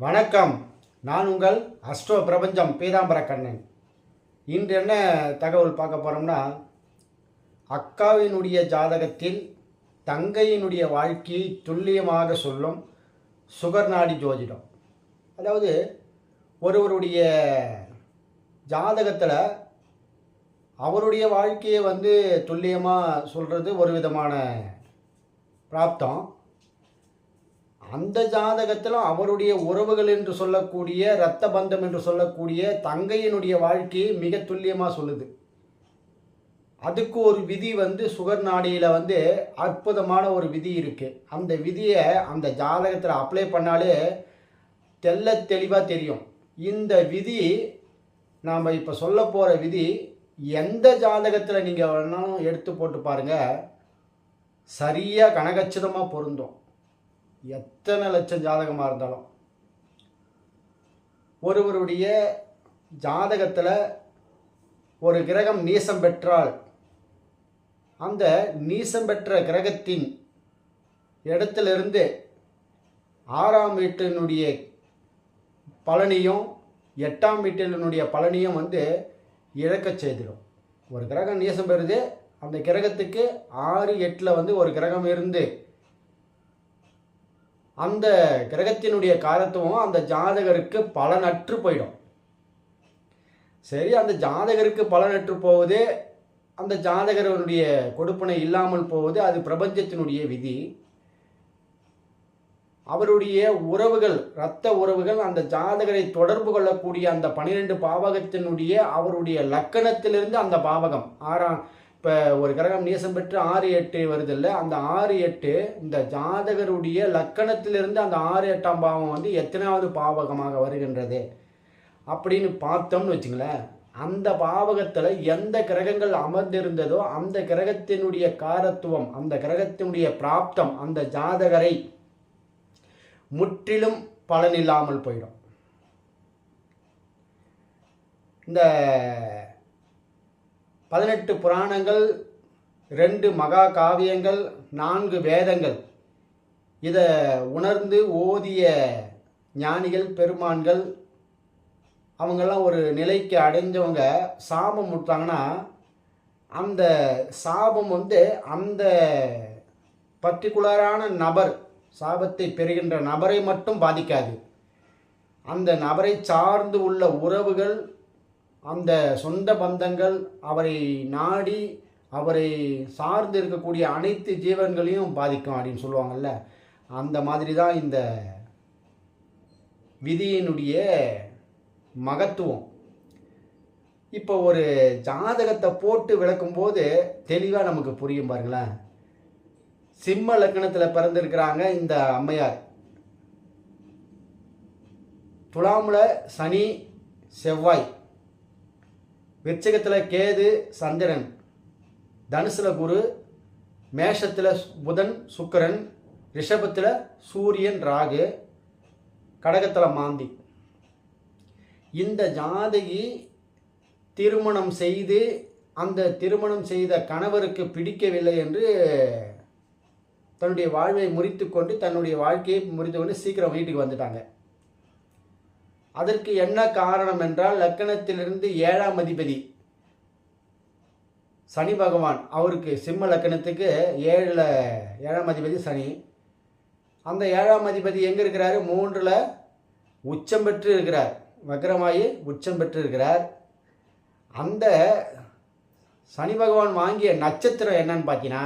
வணக்கம். நான் உங்கள் அஸ்ட்ரோ பிரபஞ்சம் பீதாம்பர கண்ணன். இன்று என்ன தகவல் பார்க்க போகிறோம்னா அக்காவினுடைய ஜாதகத்தில் தங்கையினுடைய வாழ்க்கையை துல்லியமாக சொல்லும் சுகர் நாடி ஜோதிடம். அதாவது ஒருவருடைய ஜாதகத்தில் அவருடைய வாழ்க்கையை வந்து துல்லியமாக சொல்கிறது ஒரு விதமான பிராப்தம். அந்த ஜாதகத்தில் அவருடைய உறவுகள் என்று சொல்லக்கூடிய இரத்த பந்தம் என்று சொல்லக்கூடிய தங்கையினுடைய வாழ்க்கையை மிக துல்லியமாக சொல்லுது. அதுக்கு ஒரு விதி வந்து சுகர் நாடியில் வந்து அற்புதமான ஒரு விதி இருக்குது அந்த விதியை அந்த ஜாதகத்தில் அப்ளை பண்ணாலே தெல்ல தெளிவாக தெரியும். இந்த விதி நாம் இப்போ சொல்ல போகிற விதி எந்த ஜாதகத்தில் நீங்கள் வேணாலும் எடுத்து போட்டு பாருங்கள் சரியாக கனகச்சிதமாக பொருந்தும். எத்தனை லட்சம் ஜாதகமாக இருந்தாலும். ஒருவருடைய ஜாதகத்தில் ஒரு கிரகம் நீசம் பெற்றால் அந்த நீசம் பெற்ற கிரகத்தின் இடத்திலிருந்து ஆறாம் வீட்டினுடைய பலனையும் எட்டாம் வீட்டினுடைய பலனையும் வந்து இழக்கச் செய்திடும். ஒரு கிரகம் நீசம் பெறுது அந்த கிரகத்துக்கு ஆறு எட்டில் வந்து ஒரு கிரகம் இருந்து அந்த கிரகத்தினுடைய காரத்துவம் அந்த ஜாதகருக்கு பலனற்று போயிடும். சரி அந்த ஜாதகருக்கு பலனற்று போவது அந்த ஜாதகருடைய கொடுப்பனை இல்லாமல் போவது அது பிரபஞ்சத்தினுடைய விதி. அவருடைய உறவுகள் இரத்த உறவுகள் அந்த ஜாதகரை தொடர்பு கொள்ளக்கூடிய அந்த பனிரெண்டு பாவகத்தினுடைய அவருடைய லக்கணத்திலிருந்து அந்த பாவகம் ஆறாம் இப்போ ஒரு கிரகம் நேசம் பெற்று ஆறு எட்டு வருது இல்லை அந்த ஆறு எட்டு இந்த ஜாதகருடைய லக்கணத்திலிருந்து அந்த ஆறு எட்டாம் பாவம் வந்து எத்தனாவது பாவகமாக வருகின்றது அப்படின்னு பார்த்தோம்னு வச்சுங்களேன். அந்த பாவகத்தில் எந்த கிரகங்கள் அமர்ந்திருந்ததோ அந்த கிரகத்தினுடைய காரத்துவம் அந்த கிரகத்தினுடைய பிராப்தம் அந்த ஜாதகரை முற்றிலும் பலனில்லாமல் போயிடும். இந்த பதினெட்டு புராணங்கள் ரெண்டு மகா காவியங்கள் நான்கு வேதங்கள். இதை உணர்ந்து ஓதிய ஞானிகள் பெருமான்கள் அவங்கெல்லாம் ஒரு நிலைக்கு அடைஞ்சவங்க சாபம் விட்டாங்கன்னா அந்த சாபம் வந்து அந்த பர்டிகுலரான நபர் சாபத்தை பெறுகின்ற நபரை மட்டும் பாதிக்காது. அந்த நபரை சார்ந்து உள்ள உறவுகள் அந்த சொந்த பந்தங்கள் அவரை நாடி அவரை சார்ந்து இருக்கக்கூடிய அனைத்து ஜீவன்களையும் பாதிக்கும் அப்படின்னு சொல்லுவாங்கல்ல. அந்த மாதிரி தான் இந்த விதியினுடைய மகத்துவம். இப்போ ஒரு ஜாதகத்தை போட்டு விளக்கும்போது தெளிவாக நமக்கு புரியும் பாருங்களேன். சிம்ம லக்கணத்தில் பிறந்திருக்கிறாங்க இந்த அம்மையார். துலாமுல சனி செவ்வாய். விருச்சகத்தில் கேது சந்திரன். தனுசில் குரு மேஷத்தில் புதன் சுக்கிரன் ரிஷபத்தில் சூரியன் ராகு கடகத்தில் மாந்தி. இந்த ஜாதகி திருமணம் செய்து அந்த திருமணம் செய்த கணவருக்கு பிடிக்கவில்லை என்று தன்னுடைய வாழ்வை முறித்து கொண்டு தன்னுடைய வாழ்க்கையை முறித்து கொண்டு சீக்கிரம் வீட்டுக்கு வந்துட்டாங்க. அதற்கு என்ன காரணம் என்றால் லக்கணத்திலிருந்து ஏழாம் அதிபதி சனி பகவான் அவருக்கு சிம்ம லக்கணத்துக்கு ஏழில் ஏழாம் அதிபதி சனி. அந்த ஏழாம் அதிபதி எங்கே இருக்கிறாரு? மூன்றில் உச்சம் பெற்று இருக்கிறார். வக்ரமாயி உச்சம் பெற்று இருக்கிறார். அந்த சனி பகவான் வாங்கிய நட்சத்திரம் என்னன்னு பார்த்தீங்கன்னா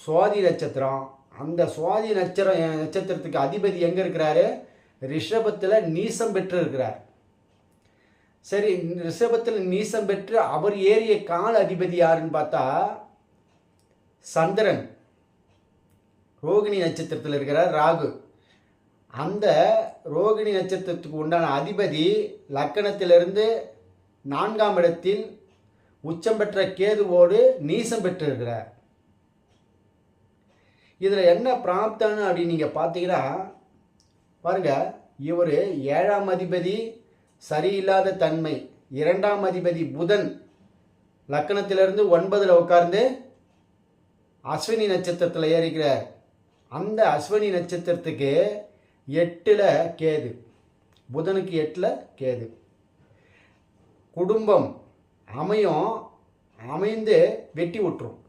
சுவாதி நட்சத்திரம். அந்த சுவாதி நட்சத்திரம் நட்சத்திரத்துக்கு அதிபதி எங்கே இருக்கிறாரு? ரிஷபத்தில் நீசம் பெற்று இருக்கிறார் சரி ரிஷபத்தில் நீசம் பெற்று அவர் ஏறிய கால அதிபதி யாருன்னு பார்த்தா சந்திரன். ரோகிணி நட்சத்திரத்தில் இருக்கிறார் ராகு. அந்த ரோகிணி நட்சத்திரத்துக்கு உண்டான அதிபதி லக்கணத்திலிருந்து நான்காம் இடத்தில் உச்சம் பெற்ற கேதுவோடு நீசம் பெற்றிருக்கிறார். இதில் என்ன பிராப்தன்னு அப்படின்னு நீங்கள் பார்த்தீங்கன்னா பாருங்க இவர் ஏழாம் அதிபதி சரியில்லாத தன்மை இரண்டாம் அதிபதி புதன் லக்கணத்திலிருந்து ஒன்பதில் உட்கார்ந்து அஸ்வினி நட்சத்திரத்தில் ஏறிக்கிறார் அந்த அஸ்வினி நட்சத்திரத்துக்கு எட்டில் கேது. புதனுக்கு எட்டில் கேது. குடும்பம் அமையும் அமைந்து வெட்டி விட்டுரும்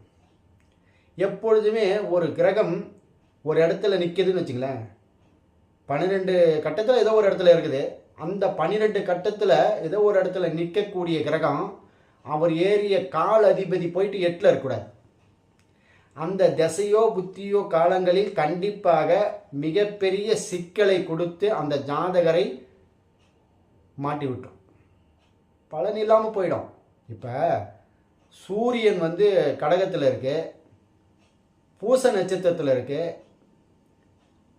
எப்பொழுதுமே ஒரு கிரகம் ஒரு இடத்துல நிற்கிதுன்னு வச்சுங்களேன். பன்னிரெண்டு கட்டத்தில் ஏதோ ஒரு இடத்துல இருக்குது. அந்த பன்னிரெண்டு கட்டத்தில் ஏதோ ஒரு இடத்துல நிற்கக்கூடிய கிரகம் அவர் ஏறிய கால் அதிபதி போயிட்டு எட்டில் இருக்கக்கூடாது. அந்த திசையோ புத்தியோ காலங்களில் கண்டிப்பாக மிகப்பெரிய சிக்கலை கொடுத்து அந்த ஜாதகரை மாட்டி விட்டுரும் பலன் இல்லாமல் போயிடும். இப்போ சூரியன் வந்து கடகத்தில் இருக்குது பூச நட்சத்திரத்தில் இருக்குது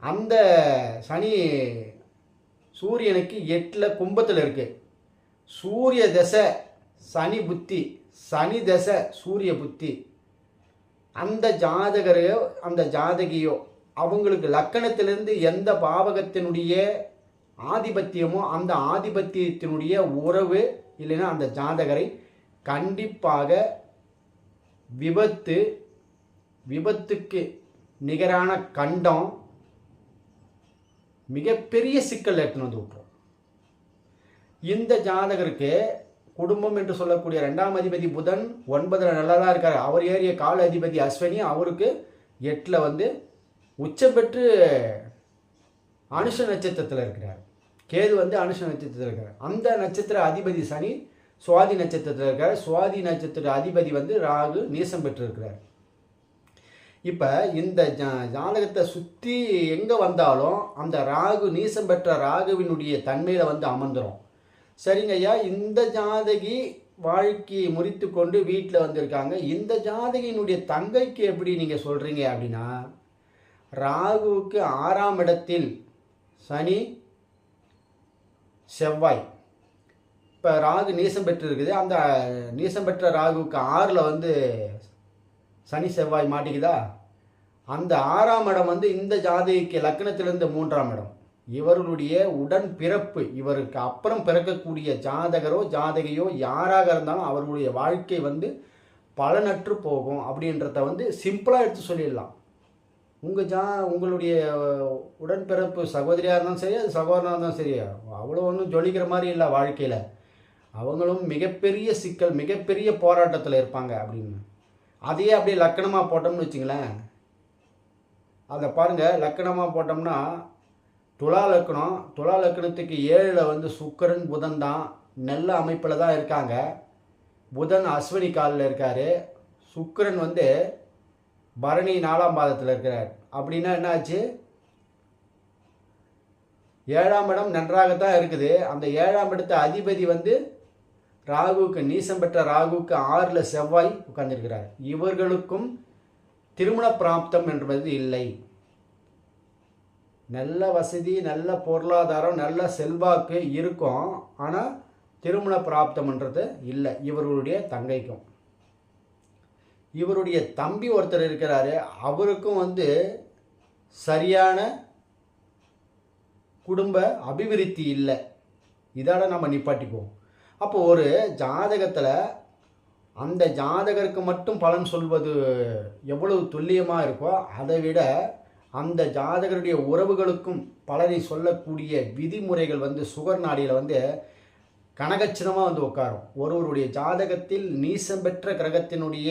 அந்த சனி சூரியனுக்கு எட்டில் கும்பத்தில் இருக்குது சூரிய தசை சனி புத்தி சனி தசை சூரிய புத்தி. அந்த ஜாதகரையோ அந்த ஜாதகியோ அவங்களுக்கு லக்கணத்திலிருந்து எந்த பாவகத்தினுடைய ஆதிபத்தியமோ அந்த ஆதிபத்தியத்தினுடைய உறவு இல்லைன்னா அந்த ஜாதகரை கண்டிப்பாக விபத்து விபத்துக்கு நிகரான கண்டம் மிகப்பெரிய சிக்கல் எடுத்துன்னு வந்து விட்டுரும். இந்த ஜாதகருக்கு குடும்பம் என்று சொல்லக்கூடிய ரெண்டாம் அதிபதி புதன் ஒன்பதில் நல்லா தான் இருக்கார். அவர் ஏறிய கால அதிபதி அஸ்வினி அவருக்கு எட்டில் வந்து உச்சம் பெற்று அனுஷ நட்சத்திரத்தில் இருக்கிறார். கேது வந்து அனுஷ நட்சத்திரத்தில் இருக்கார். அந்த நட்சத்திர அதிபதி சனி சுவாதி நட்சத்திரத்தில் இருக்கார். சுவாதி நட்சத்திர அதிபதி வந்து ராகு நீசம் பெற்று இருக்கிறார் இப்போ இந்த ஜா- ஜாதகத்தை சுற்றி எங்கே வந்தாலும் அந்த ராகு நீசம் பெற்ற ராகுவினுடைய தன்மையில் வந்து அமர்ந்துடும் சரிங்க ஐயா இந்த ஜாதகி வாழ்க்கையை முறித்து கொண்டு வீட்டில் வந்திருக்காங்க. இந்த ஜாதகியினுடைய தங்கைக்கு எப்படி நீங்கள் சொல்கிறீங்க அப்படின்னா ராகுவுக்கு ஆறாம் இடத்தில் சனி செவ்வாய். இப்போ ராகு நீசம் பெற்று இருக்குது அந்த நீசம் பெற்ற ராகுவுக்கு ஆறில் வந்து சனி செவ்வாய் மாட்டிக்குதா? அந்த ஆறாம் இடம் வந்து இந்த ஜாதகிக்கு லக்னத்திலிருந்து மூன்றாம் இடம். இவர்களுடைய உடன் பிறப்பு இவருக்கு அப்புறம் பிறக்கக்கூடிய ஜாதகரோ ஜாதகையோ யாராக இருந்தாலும் அவர்களுடைய வாழ்க்கை வந்து பலனற்று போகும் அப்படின்றத வந்து சிம்பிளாக எடுத்து சொல்லிடலாம். உங்கள் ஜா உங்களுடைய உடன்பிறப்பு சகோதரியாக இருந்தாலும் சரி அது சகோதரனாக இருந்தாலும் சரி அவ்வளோ ஒன்றும் ஜொலிக்கிற மாதிரி இல்லை வாழ்க்கையில். அவங்களும் மிகப்பெரிய சிக்கல் மிகப்பெரிய போராட்டத்தில் இருப்பாங்க அப்படின்னு. அதையே அப்படியே லக்கணமாக போட்டோம்னு வச்சுங்களேன். அதை பாருங்கள் லக்கணமாக போட்டோம்னா துலா லக்கணம் துலா லக்கணத்துக்கு ஏழில் வந்து சுக்கரன் புதன் தான். நல்ல அமைப்பில் தான் இருக்காங்க. புதன் அஸ்வினி காலில் இருக்கார். சுக்கரன் வந்து பரணி நாலாம் பாதத்தில் இருக்கிறார். அப்படின்னா என்னாச்சு? ஏழாம் இடம் நன்றாகத்தான் இருக்குது. அந்த ஏழாம் இடத்த அதிபதி வந்து ராகுவுக்கு நீசம் பெற்ற ராகுவுக்கு ஆறில் செவ்வாய் உட்கார்ந்துருக்கிறார். இவர்களுக்கும் திருமண பிராப்தம் என்பது இல்லை. நல்ல வசதி நல்ல பொருளாதாரம் நல்ல செல்வாக்கு இருக்கும். ஆனால் திருமண பிராப்தம்ன்றது இல்லை. இவர்களுடைய தங்கைக்கும். இவருடைய தம்பி ஒருத்தர் இருக்கிறாரு. அவருக்கும் வந்து சரியான குடும்ப அபிவிருத்தி இல்லை. இதோட நம்ம நிப்பாட்டிப்போம் அப்போ ஒரு ஜாதகத்தில் அந்த ஜாதகருக்கு மட்டும் பலன் சொல்வது எவ்வளவு துல்லியமாக இருக்கோ அதை விட அந்த ஜாதகருடைய உறவுகளுக்கும் பலரை சொல்லக்கூடிய விதிமுறைகள் வந்து சுகர் நாடியில் வந்து கனகச்சிதமாக வந்து உட்காரும். ஒருவருடைய ஜாதகத்தில் நீசம் பெற்ற கிரகத்தினுடைய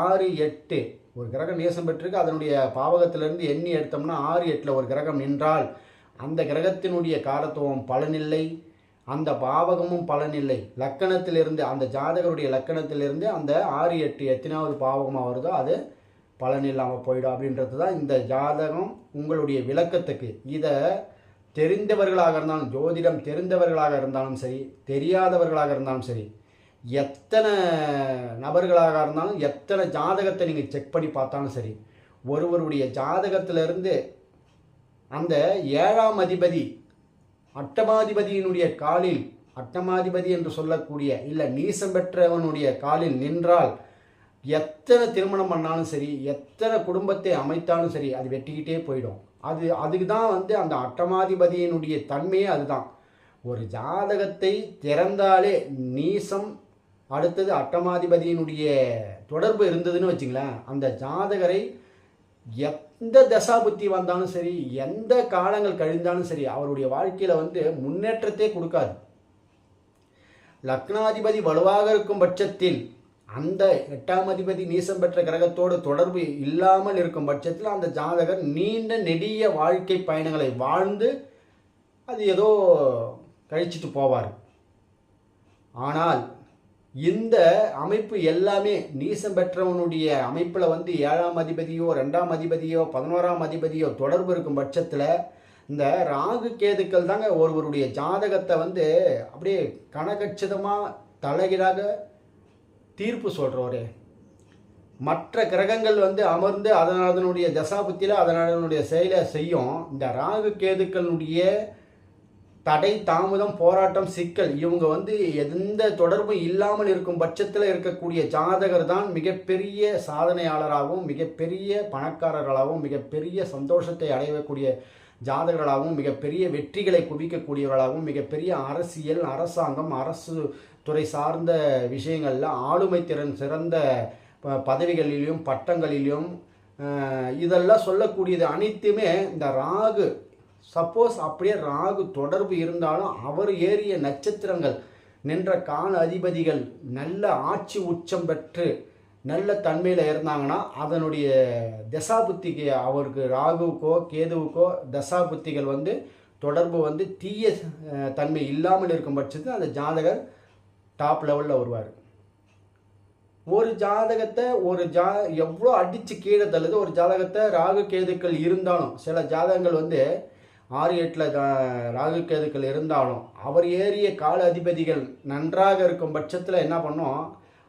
ஆறு எட்டு ஒரு கிரகம் நீசம் பெற்றிருக்கு அதனுடைய பாவகத்திலிருந்து எண்ணி எடுத்தோம்னா ஆறு எட்டில் ஒரு கிரகம் நின்றால் அந்த கிரகத்தினுடைய காரத்துவம் பலனில்லை. அந்த பாவகமும் பலனில்லை. லக்கணத்திலிருந்து அந்த ஜாதகருடைய லக்கணத்திலிருந்து அந்த ஆறு எட்டு எத்தனாவது பாவகமாக வருதோ அது பலன் இல்லாமல் போயிடும் அப்படின்றது தான் இந்த ஜாதகம் உங்களுடைய விளக்கத்துக்கு. இதை தெரிந்தவர்களாக இருந்தாலும் ஜோதிடம் தெரிந்தவர்களாக இருந்தாலும் சரி தெரியாதவர்களாக இருந்தாலும் சரி எத்தனை நபர்களாக இருந்தாலும் எத்தனை ஜாதகத்தை நீங்கள் செக் பண்ணி பார்த்தாலும் சரி ஒருவருடைய ஜாதகத்திலிருந்து அந்த ஏழாம் அதிபதி அட்டமாதிபதியினுடைய காலில் அட்டமாதிபதி என்று சொல்லக்கூடிய இல்லை நீசம் பெற்றவனுடைய காலில் நின்றால் எத்தனை திருமணம் பண்ணாலும் சரி எத்தனை குடும்பத்தை அமைத்தாலும் சரி அது வெட்டிக்கிட்டே போயிடும். அது அதுக்கு தான் வந்து அந்த அட்டமாதிபதியினுடைய தன்மையே அதுதான். ஒரு ஜாதகத்தை திறந்தாலே நீசம் அடுத்தது அட்டமாதிபதியினுடைய தொடர்பு இருந்ததுன்னு வச்சுங்களேன் அந்த ஜாதகரை எத் எந்த தசாபுத்தி வந்தாலும் சரி எந்த காலங்கள் கழிந்தாலும் சரி அவருடைய வாழ்க்கையில் வந்து முன்னேற்றத்தை கொடுக்காது. லக்னாதிபதி வலுவாக இருக்கும் பட்சத்தில் அந்த எட்டாம் அதிபதி நீசம் பெற்ற கிரகத்தோடு தொடர்பு இல்லாமல் இருக்கும் பட்சத்தில் அந்த ஜாதகர் நீண்ட நெடிய வாழ்க்கை பயணங்களை வாழ்ந்து அது ஏதோ கழிச்சிட்டு போவார். ஆனால் இந்த அமைப்பு எல்லாமே நீசம் பெற்றவனுடைய அமைப்பில் வந்து ஏழாம் அதிபதியோ ரெண்டாம் அதிபதியோ பதினோராம் அதிபதியோ தொடர்பு இருக்கும் பட்சத்தில் இந்த ராகு கேதுக்கள் தாங்க ஒருவருடைய ஜாதகத்தை வந்து அப்படியே கனகச்சிதமாக தலைகீழாக தீர்ப்பு சொல்கிறவரே மற்ற கிரகங்கள் வந்து அமர்ந்து அதன் அதனுடைய தசாபுத்தியில் அதனுடைய செயலை செய்யும் இந்த ராகு கேதுக்களுடைய தடை தாமதம் போராட்டம் சிக்கல் இவங்க வந்து எந்த தொடர்பும் இல்லாமல் இருக்கும் பட்சத்தில் இருக்கக்கூடிய ஜாதகர் தான் மிகப்பெரிய சாதனையாளராகவும் மிகப்பெரிய பணக்காரர்களாகவும் மிகப்பெரிய சந்தோஷத்தை அடையக்கூடிய ஜாதகர்களாகவும் மிகப்பெரிய வெற்றிகளை குவிக்கக்கூடியவர்களாகவும் மிகப்பெரிய அரசியல் அரசாங்கம் அரசு துறை சார்ந்த விஷயங்களில் ஆளுமை திறன் சிறந்த ப- பதவிகளிலும் பட்டங்களிலும் இதெல்லாம் சொல்லக்கூடியது அனைத்துமே இந்த ராகு சப்போஸ் அப்படியே ராகு தொடர்பு இருந்தாலும் அவர் ஏறிய நட்சத்திரங்கள் நின்ற கால அதிபதிகள் நல்ல ஆட்சி உச்சம் பெற்று நல்ல தன்மையில் இருந்தாங்கன்னா அதனுடைய தசாபுத்திக்கு அவருக்கு ராகுவுக்கோ கேதுவுக்கோ தசாபுத்திகள் வந்து தொடர்பு வந்து தீய தன்மை இல்லாமல் இருக்கும் பட்சத்தில் அந்த ஜாதகர் டாப் லெவலில் வருவார். ஒரு ஜாதகத்தை ஒரு ஜா எவ்வளோ அடித்து கீழே தள்ளுது ஒரு ஜாதகத்தை ராகு கேதுக்கள் இருந்தாலும் சில ஜாதகங்கள் வந்து ஆறு எட்டில் ராகு கேதுக்கள் இருந்தாலும் அவர் ஏறிய கால அதிபதிகள் நன்றாக இருக்கும் பட்சத்தில் என்ன பண்ணோம்?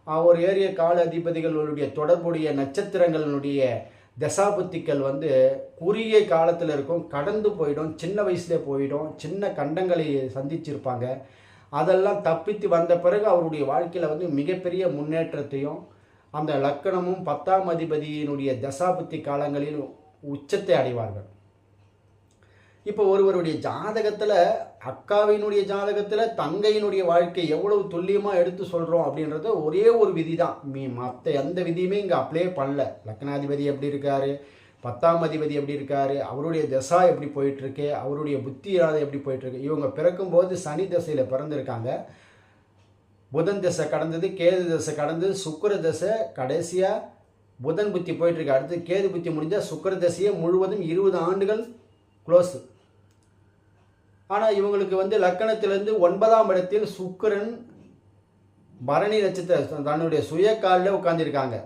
அவர் ஏறிய கால அதிபதிகளுடைய தொடர்புடைய நட்சத்திரங்களுடைய தசாபுத்திகள் வந்து குறுகிய காலத்தில் இருக்கும் கடந்து போயிடும் சின்ன வயசுலே போயிடும் சின்ன கண்டங்களை சந்திச்சிருப்பாங்க. அதெல்லாம் தப்பித்து வந்த பிறகு அவருடைய வாழ்க்கையில் வந்து மிகப்பெரிய முன்னேற்றத்தையும் அந்த லக்கணமும் பத்தாம் அதிபதியினுடைய தசாபுத்தி காலங்களில் உச்சத்தை அடைவார்கள். இப்போ ஒருவருடைய ஜாதகத்தில் அக்காவினுடைய ஜாதகத்தில் தங்கையினுடைய வாழ்க்கை எவ்வளவு துல்லியமாக எடுத்து சொல்கிறோம் அப்படின்றது ஒரே ஒரு விதி தான் மீ மற்ற எந்த விதியுமே இங்கே அப்ளை பண்ணல. லக்னாதிபதி எப்படி இருக்காரு? பத்தாம் அதிபதி எப்படி இருக்காரு? அவருடைய தசா எப்படி போயிட்டுருக்கு? அவருடைய புத்தி இராதை எப்படி போயிட்டுருக்கு? இவங்க பிறக்கும்போது சனி தசையில் பிறந்திருக்காங்க. புதன் தசை கடந்தது கேது தசை கடந்தது சுக்கிர தசை கடைசியாக புதன் புத்தி போயிட்டுருக்கு. அடுத்து கேது புத்தி முடிஞ்சால் சுக்கிர தசையே முழுவதும் இருபது ஆண்டுகள் க்ளோஸ் ஆனால் இவங்களுக்கு வந்து லக்கணத்திலிருந்து ஒன்பதாம் இடத்தில் சுக்கிரன் பரணி நட்சத்திர தன்னுடைய சுய காலில் உட்காந்துருக்காங்க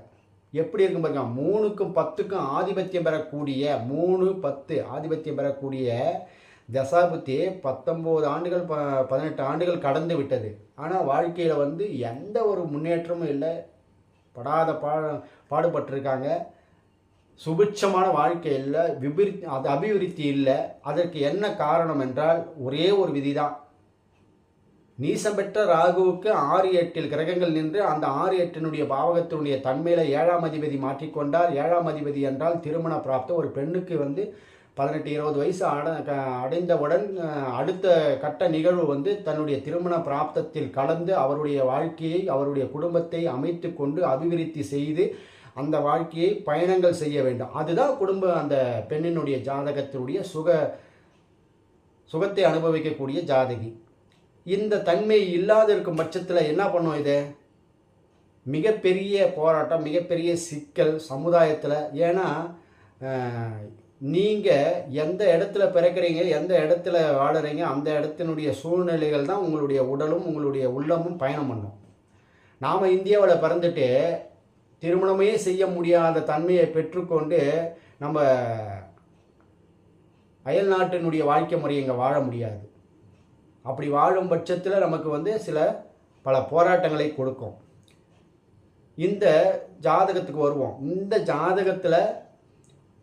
எப்படி இருக்கும் பாருங்க மூணுக்கும் பத்துக்கும் ஆதிபத்தியம் பெறக்கூடிய மூணு பத்து ஆதிபத்தியம் பெறக்கூடிய தசாபுத்தி பத்தொம்போது ஆண்டுகள் ப பதினெட்டு ஆண்டுகள் கடந்து விட்டது. ஆனால் வாழ்க்கையில் வந்து எந்த ஒரு முன்னேற்றமும் இல்லை. படாத பா பாடுபட்டிருக்காங்க. சுபிட்சமான வாழ்க்கை இல்லை விபிரி அது அபிவிருத்தி இல்லை அதற்கு என்ன காரணம் என்றால் ஒரே ஒரு விதிதான். நீசம் பெற்ற ராகுவுக்கு ஆறு எட்டில் கிரகங்கள் நின்று அந்த ஆறு எட்டினுடைய பாவகத்தினுடைய தன்மையில ஏழாம் அதிபதி மாற்றிக்கொண்டார் ஏழாம் அதிபதி என்றால் திருமண பிராப்தம். ஒரு பெண்ணுக்கு வந்து பதினெட்டு இருபது வயசு அட க- அடைந்தவுடன் அடுத்த கட்ட நிகழ்வு வந்து தன்னுடைய திருமண பிராப்தத்தில் கலந்து அவருடைய வாழ்க்கையை அவருடைய குடும்பத்தை அமைத்து கொண்டு அபிவிருத்தி செய்து அந்த வாழ்க்கையை பயணங்கள் செய்ய வேண்டும். அதுதான் குடும்ப அந்த பெண்ணினுடைய ஜாதகத்தினுடைய சுக சுகத்தை அனுபவிக்கக்கூடிய ஜாதகி. இந்த தன்மை இல்லாத இருக்கும் பட்சத்தில் என்ன பண்ணும் இது? மிகப்பெரிய போராட்டம் மிகப்பெரிய சிக்கல் சமுதாயத்தில். ஏன்னா நீங்கள் எந்த இடத்துல பிறக்கிறீங்க எந்த இடத்துல வாழுறீங்க அந்த இடத்தினுடைய சூழ்நிலைகள் தான் உங்களுடைய உடலும் உங்களுடைய உள்ளமும் பயணம் பண்ணும். நாம் இந்தியாவில் பிறந்துட்டு திருமணமே செய்ய முடியாத தன்மையை பெற்றுக்கொண்டு நம்ம அயல் நாட்டினுடைய வாழ்க்கை முறை இங்கே வாழ முடியாது. அப்படி வாழும் பட்சத்தில் நமக்கு வந்து சில பல போராட்டங்களை கொடுக்கும். இந்த ஜாதகத்துக்கு வருவோம். இந்த ஜாதகத்தில்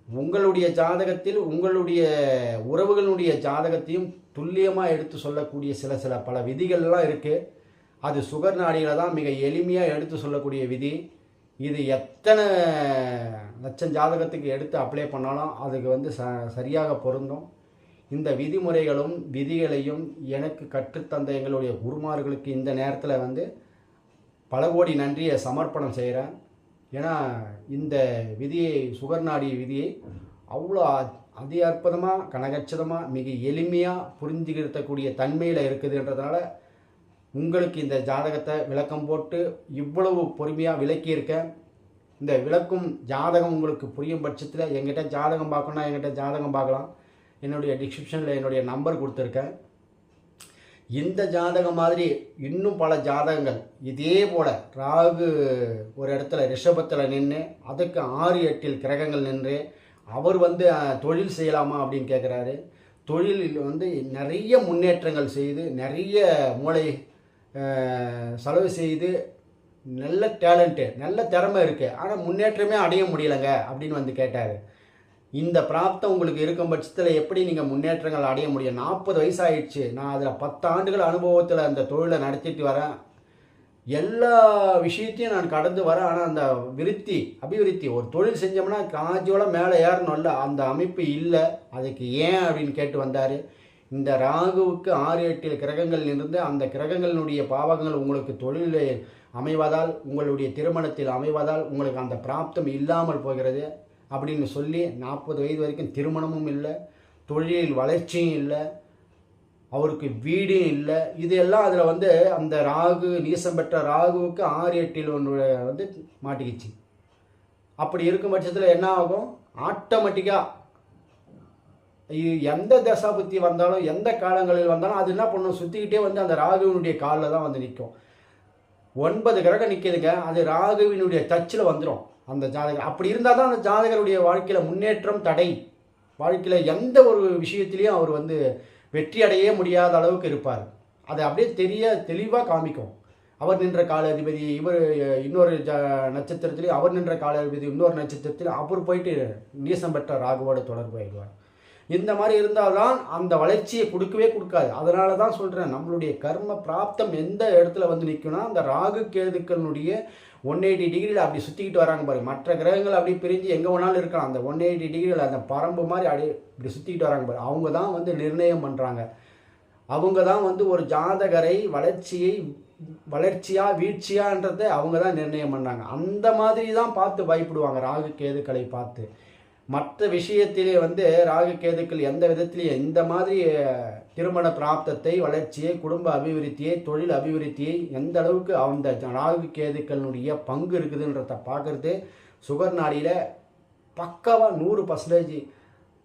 உங்களுடைய ஜாதகத்தில் உங்களுடைய உறவுகளுடைய ஜாதகத்தையும் துல்லியமாக எடுத்து சொல்லக்கூடிய சில சில பல விதிகள்லாம் இருக்குது அது சுகர் நாடியில் தான் மிக எளிமையாக எடுத்து சொல்லக்கூடிய விதி. இது எத்தனை லட்சம் ஜாதகத்துக்கு எடுத்து அப்ளை பண்ணாலும் அதுக்கு வந்து ச சரியாக பொருந்தும். இந்த விதிமுறைகளும் விதிகளையும் எனக்கு கற்றுத்தந்த எங்களுடைய குருமார்களுக்கு இந்த நேரத்தில் வந்து பல கோடி நன்றியை சமர்ப்பணம் செய்கிறேன் ஏன்னா இந்த விதியை சுகர்நாடி விதியை அவ்வளோ அ- அதி அற்புதமாக கனகச்சிதமாக மிக எளிமையாக புரிஞ்சுக்கிருத்தக்கூடிய தன்மையில் இருக்குதுன்றதுனால உங்களுக்கு இந்த ஜாதகத்தை விளக்கம் போட்டு இவ்வளவு பொறுமையாக விளக்கியிருக்கேன் இந்த விளக்கும் ஜாதகம் உங்களுக்கு புரியும் பட்சத்தில் எங்கிட்ட ஜாதகம் பார்க்கணும்னா எங்கிட்ட ஜாதகம் பார்க்கலாம். என்னுடைய டிஸ்கிரிப்ஷனில் என்னுடைய நம்பர் கொடுத்துருக்கேன் இந்த ஜாதகம் மாதிரி இன்னும் பல ஜாதகங்கள். இதே போல் ராகு ஒரு இடத்துல ரிஷபத்தில் நின்று அதுக்கு ஆறு எட்டில் கிரகங்கள் நின்று அவர் வந்து தொழில் செய்யலாமா அப்படின்னு கேட்குறாரு தொழிலில் வந்து நிறைய முன்னேற்றங்கள் செய்து நிறைய மூளை செலவு செய்து நல்ல டேலண்ட்டு நல்ல திறமை இருக்குது ஆனால் முன்னேற்றமே அடைய முடியலைங்க அப்படின்னு வந்து கேட்டார். இந்த பிராப்தம் உங்களுக்கு இருக்கும் பட்சத்தில் எப்படி நீங்கள் முன்னேற்றங்கள் அடைய முடியும்? நாற்பது வயசு ஆயிடுச்சு நான் அதில் பத்து ஆண்டுகள் அனுபவத்தில் அந்த தொழிலை நடத்திட்டு வரேன். எல்லா விஷயத்தையும் நான் கடந்து வரேன். ஆனால் அந்த விருத்தி அபிவிருத்தி ஒரு தொழில் செஞ்சோம்னா காஜோட மேலே ஏறணும்ல. அந்த அமைப்பு இல்லை. அதுக்கு ஏன் அப்படின்னு கேட்டு வந்தார். இந்த ராகுவுக்கு ஆறு எட்டில் கிரகங்கள் இருந்து அந்த கிரகங்களினுடைய பாவகங்கள் உங்களுக்கு தொழிலில் அமைவதால் உங்களுடைய திருமணத்தில் அமைவதால் உங்களுக்கு அந்த பிராப்தம் இல்லாமல் போகிறது அப்படின்னு சொல்லி நாற்பது வயது வரைக்கும் திருமணமும் இல்லை தொழிலில் வளர்ச்சியும் இல்லை அவருக்கு வீடும் இல்லை. இது எல்லாம் அதில் வந்து அந்த ராகு நீசம் பெற்ற ராகுவுக்கு ஆறு எட்டில் ஒன்று வந்து மாட்டிக்கிச்சு. அப்படி இருக்கும் பட்சத்தில் என்ன ஆகும்? ஆட்டோமேட்டிக்காக எந்த தசாபுத்தி வந்தாலும் எந்த காலங்களில் வந்தாலும் அது என்ன பண்ணும்? சுற்றிக்கிட்டே வந்து அந்த ராகுவினுடைய காலில் தான் வந்து நிற்கும் ஒன்பது கிரகம் நிற்கிதுங்க அது ராகுவினுடைய டச்சில் வந்துடும் அந்த ஜாதகர் அப்படி இருந்தால் தான் அந்த ஜாதகருடைய வாழ்க்கையில் முன்னேற்றம் தடை. வாழ்க்கையில் எந்த ஒரு விஷயத்திலையும் அவர் வந்து வெற்றி அடையே முடியாத அளவுக்கு இருப்பார். அதை அப்படியே தெரிய தெளிவாக காமிக்கும். அவர் நின்ற காலாதிபதி இவர் இன்னொரு ஜ நட்சத்திரத்திலையும் அவர் நின்ற காலாதிபதி இன்னொரு நட்சத்திரத்திலையும் அவர் போயிட்டு நீசம் பெற்ற ராகுவோட தொடர்பு ஆயிடுவார். இந்த மாதிரி இருந்தால் தான் அந்த வளர்ச்சியை கொடுக்கவே கொடுக்காது. அதனால தான் சொல்கிறேன் நம்மளுடைய கர்ம பிராப்தம் எந்த இடத்துல வந்து நிற்கும்னா அந்த ராகு கேதுக்களுடைய ஒன் எயிட்டி டிகிரியில் அப்படி சுற்றிக்கிட்டு வராங்க பாருங்க. மற்ற கிரகங்கள் அப்படி பிரிஞ்சு எங்கே வேணாலும் இருக்கலாம். அந்த ஒன் எயிட்டி டிகிரியில் அந்த பரம்பு மாதிரி அப்படியே இப்படி சுற்றிக்கிட்டு வராங்க பாருங்க. அவங்க தான் வந்து நிர்ணயம் பண்ணுறாங்க அவங்க தான் வந்து ஒரு ஜாதகரை வளர்ச்சியை வளர்ச்சியா வீழ்ச்சியான்றதை அவங்க தான் நிர்ணயம் பண்ணாங்க. அந்த மாதிரி தான் பார்த்து பயப்படுவாங்க ராகு கேதுக்களை பார்த்து. மற்ற விஷயத்திலே வந்து ராகு கேதுக்கள் எந்த விதத்திலையும் இந்த மாதிரி திருமண பிராப்தத்தை வளர்ச்சியை குடும்ப அபிவிருத்தியை தொழில் அபிவிருத்தியை எந்த அளவுக்கு அந்த ராகு கேதுக்களினுடைய பங்கு இருக்குதுன்றத பார்க்குறது சுகர் நாடியில் பக்காவாக நூறு பர்சன்டேஜ்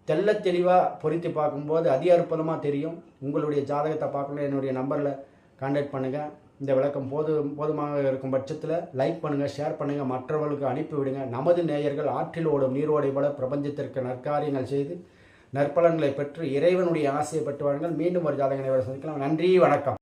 தெள்ள தெளிவாக பொருத்தி பார்க்கும்போது அதி அற்புதமாக தெரியும். உங்களுடைய ஜாதகத்தை பார்க்கணும் என்னுடைய நம்பரில் கான்டாக்ட் பண்ணுங்கள் இந்த விளக்கம் போது போதுமாக இருக்கும் பட்சத்தில் லைக் பண்ணுங்கள் ஷேர் பண்ணுங்கள் மற்றவர்களுக்கு அனுப்பி விடுங்க. நமது நேயர்கள் ஆற்றில் ஓடும் நீரோடை போல பிரபஞ்சத்திற்கு நற்காரியங்கள் செய்து நற்பலன்களை பெற்று இறைவனுடைய ஆசையை பெற்று வாருங்கள். மீண்டும் ஒரு ஜாதக நேரம் சந்திக்கலாம். நன்றி வணக்கம்.